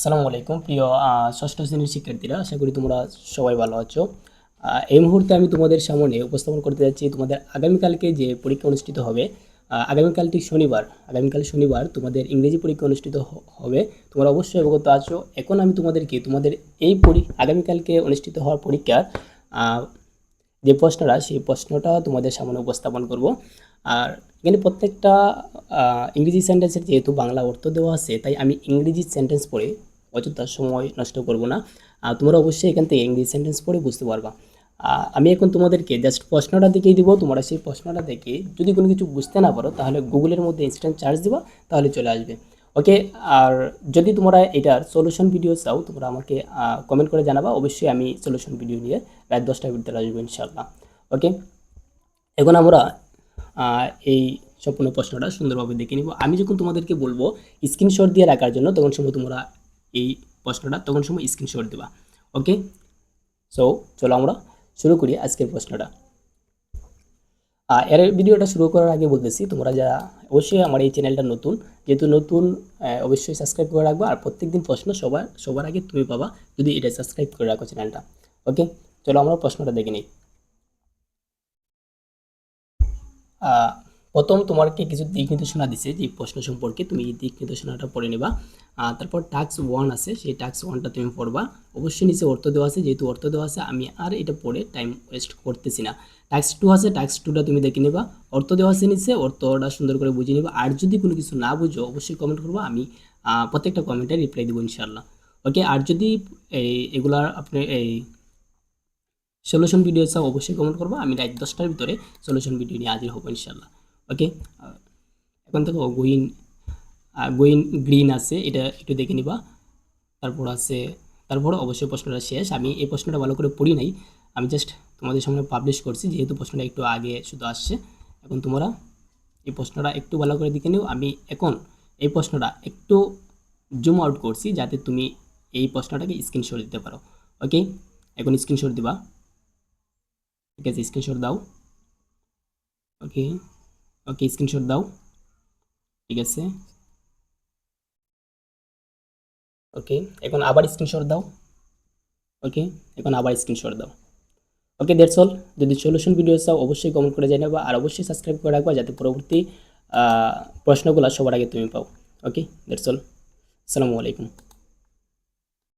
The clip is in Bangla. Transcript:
আসসালামু আলাইকুম। প্রিয় ষষ্ঠ শ্রেণির শিক্ষার্থীরা, আশা করি তোমরা সবাই ভালো আছো। এই মুহূর্তে আমি তোমাদের সামনে উপস্থাপন করতে যাচ্ছি তোমাদের আগামীকালকে যে পরীক্ষা অনুষ্ঠিত হবে। আগামীকালটি শনিবার। আগামীকাল শনিবার তোমাদের ইংরেজি পরীক্ষা অনুষ্ঠিত হবে। তোমরা অবশ্যই অবগত আছো। এখন আমি তোমাদেরকে তোমাদের এই পরি, আগামীকালকে অনুষ্ঠিত হওয়ার পরীক্ষার যে প্রশ্নটা, সেই প্রশ্নটা তোমাদের সামনে উপস্থাপন করব। আর এখানে প্রত্যেকটা ইংরেজি সেন্টেন্সের যেহেতু বাংলা অর্থ দেওয়া আছে, তাই আমি ইংরেজি সেন্টেন্স পড়ে অযথা সময় নষ্ট করব না। আর তোমরা অবশ্যই এখান থেকে ইংলিশ সেন্টেন্স পড়ে বুঝতে পারবা। আমি এখন তোমাদেরকে জাস্ট প্রশ্নটা দেখিয়ে দিব। তোমরা সেই প্রশ্নটা দেখে যদি কোনো কিছু বুঝতে না পারো, তাহলে গুগলের মধ্যে ইনস্ট্যান্ট চার্জ দিবা, তাহলে চলে আসবে। ওকে আর যদি তোমরা এটার সলিউশন ভিডিও চাও, তোমরা আমাকে কমেন্ট করে জানাবা। অবশ্যই আমি সলিউশন ভিডিও নিয়ে রাত দশটার ভিতরে আসব ইনশাল্লাহ ওকে এখন আমরা এই সম্পূর্ণ প্রশ্নটা সুন্দরভাবে দেখে নিব। আমি যখন তোমাদেরকে বলব স্ক্রিনশট দিয়ে রাখার জন্য, তখন সময় তোমরা এই প্রশ্নটা তখন সময় স্ক্রিনশট দেবা। ওকে সো চলো আমরা শুরু করি আজকের প্রশ্নটা। এর ভিডিওটা শুরু করার আগে বলতেছি, তোমরা যারা অবশ্যই আমার এই চ্যানেলটা নতুন, যেহেতু নতুন অবশ্যই সাবস্ক্রাইব করে রাখবা আর প্রত্যেকদিন প্রশ্ন সবার সবার আগে তুমি পাবা যদি এটা সাবস্ক্রাইব করে রাখো চ্যানেলটা ওকে চলো আমরা প্রশ্নটা দেখে নিই। প্রথম তোমাকে কিছু দিক নির্দেশনা দিছে যে প্রশ্ন সম্পর্কে তুমি এই দিক নির্দেশনাটা পড়ে নেবা। তারপর টাক্স ওয়ান আছে, সেই টাক্স ওয়ানটা তুমি পড়বা। অবশ্যই নিচে অর্থ দেওয়া আছে, যেহেতু অর্থ দেওয়া আছে, আমি আর এটা পড়ে টাইম ওয়েস্ট করতেছি না। টাক্স টু আছে টাক্স টুটা তুমি দেখে নেবা। অর্থ দেওয়া আছে নিচে, অর্থটা সুন্দর করে বুঝে নেবা। আর যদি কোনো কিছু না বুঝো, অবশ্যই কমেন্ট করব, আমি প্রত্যেকটা কমেন্টে রিপ্লাই দেবো ইনশাল্লাহ ওকে আর যদি এই এগুলার আপনি এই সলিউশন ভিডিও চাও, অবশ্যই কমেন্ট করব। আমি রাত দশটার ভিতরে সলিউশন ভিডিও নিয়ে হাজির হব ইনশাল্লাহ ওকে এখন থেকে গোইন গোইন গ্রিন আছে, এটা একটু দেখে নিবা। তারপর আছে, তারপর অবশ্যই প্রশ্নটা শেষ। আমি এই প্রশ্নটা ভালো করে পড়ি নাই। আমি জাস্ট তোমাদের সামনে পাবলিশ করছি, যেহেতু প্রশ্নটা একটু আগে শুধু আসছে। এখন তোমরা এই প্রশ্নটা একটু ভালো করে দেখে নিও। আমি এখন এই প্রশ্নটা একটু জুম আউট করছি, যাতে তুমি এই প্রশ্নটাকে স্ক্রিনশট দিতে পারো। ওকে এখন স্ক্রিনশট দিবা। ঠিক আছে স্ক্রিনশট দাও। ওকে ওকে স্ক্রিনশট দাও। ঠিক আছে? ওকে, এখন আবার স্ক্রিনশট দাও। ওকে, এখন আবার স্ক্রিনশট দাও। ওকে দ্যাটস অল যদি সলিউশন ভিডিও চাও, অবশ্যই কমেন্ট করে জানাবা আর অবশ্যই সাবস্ক্রাইব করে রাখবা যাতে পরবর্তী প্রশ্নগুলো সবার আগে তুমি পাও। ওকে দ্যাটস অল আসসালামু আলাইকুম।